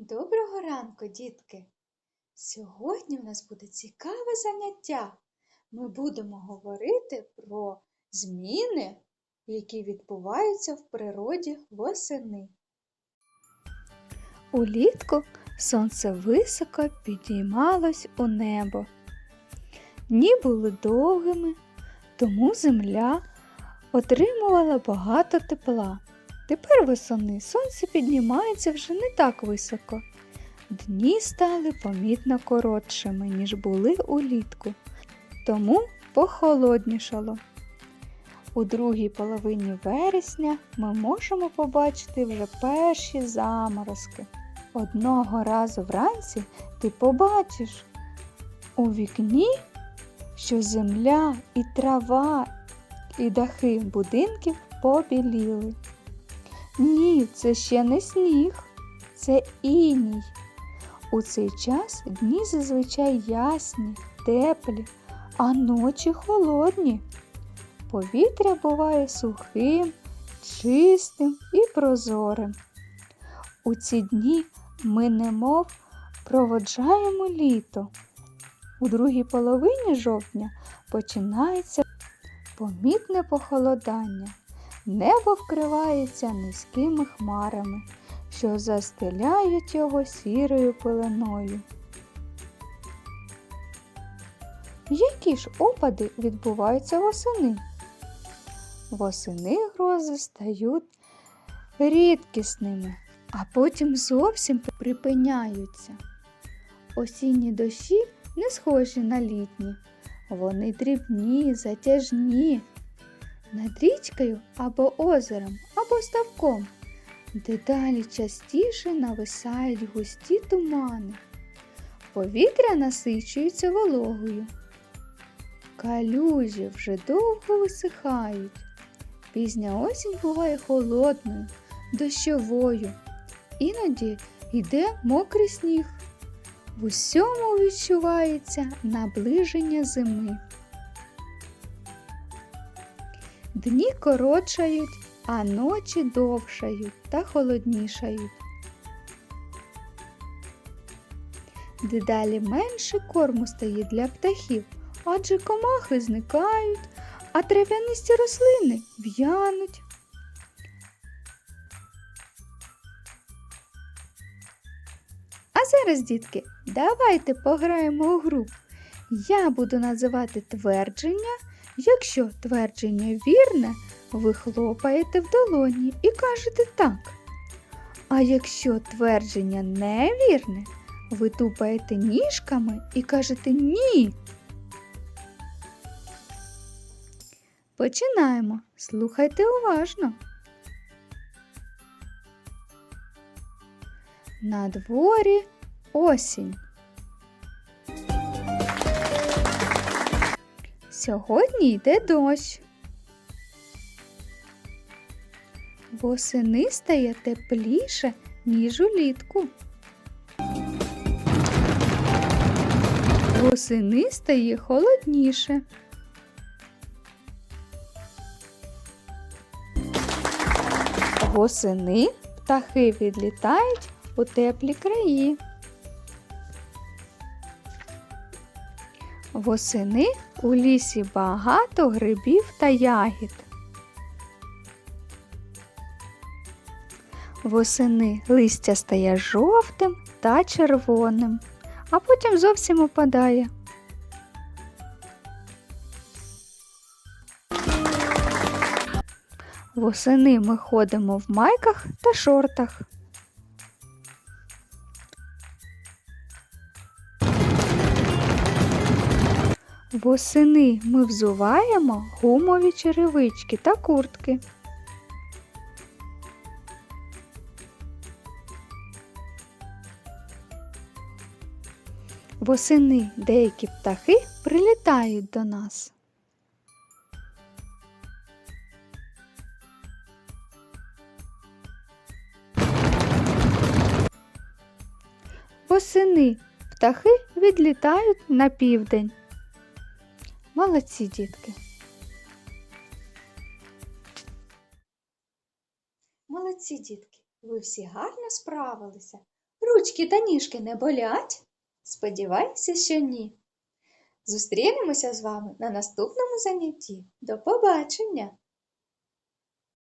Доброго ранку, дітки! Сьогодні в нас буде цікаве заняття. Ми будемо говорити про зміни, які відбуваються в природі восени. Улітку сонце високо підіймалось у небо. Дні були довгими, тому земля отримувала багато тепла. Тепер восени сонце піднімається вже не так високо. Дні стали помітно коротшими, ніж були улітку, тому похолоднішало. У другій половині вересня ми можемо побачити вже перші заморозки. Одного разу вранці ти побачиш у вікні, що земля і трава, і дахи будинків побіліли. Ні, це ще не сніг, це іній. У цей час дні зазвичай ясні, теплі, а ночі холодні. Повітря буває сухим, чистим і прозорим. У ці дні ми немов проводжаємо літо. У другій половині жовтня починається помітне похолодання. Небо вкривається низькими хмарами, що застеляють його сірою пеленою. Які ж опади відбуваються восени? Восени грози стають рідкісними, а потім зовсім припиняються. Осінні дощі не схожі на літні, вони дрібні, затяжні, над річкою або озером, або ставком. Дедалі частіше нависають густі тумани. Повітря насичується вологою. Калюжі вже довго висихають. Пізня осінь буває холодною, дощовою. Іноді йде мокрий сніг. В усьому відчувається наближення зими. Дні коротшають, а ночі довшають та холоднішають. Дедалі менше корму стає для птахів, адже комахи зникають, а трав'янисті рослини в'януть. А зараз, дітки, давайте пограємо у гру. Я буду називати твердження. Якщо твердження вірне, ви хлопаєте в долоні і кажете так. А якщо твердження невірне, ви тупаєте ніжками і кажете ні. Починаємо. Слухайте уважно. На дворі осінь. Сьогодні йде дощ. Восени стає тепліше, ніж улітку. Восени стає холодніше. Восени птахи відлітають у теплі краї. Восени у лісі багато грибів та ягід. Восени листя стає жовтим та червоним, а потім зовсім опадає. Восени ми ходимо в майках та шортах. Восени ми взуваємо гумові черевички та куртки. Восени деякі птахи прилітають до нас. Восени птахи відлітають на південь. Молодці дітки. Молодці дітки. Ви всі гарно справилися. ручки та ніжки не болять? Сподіваюся, що ні. Зустрінемося з вами на наступному занятті. До побачення!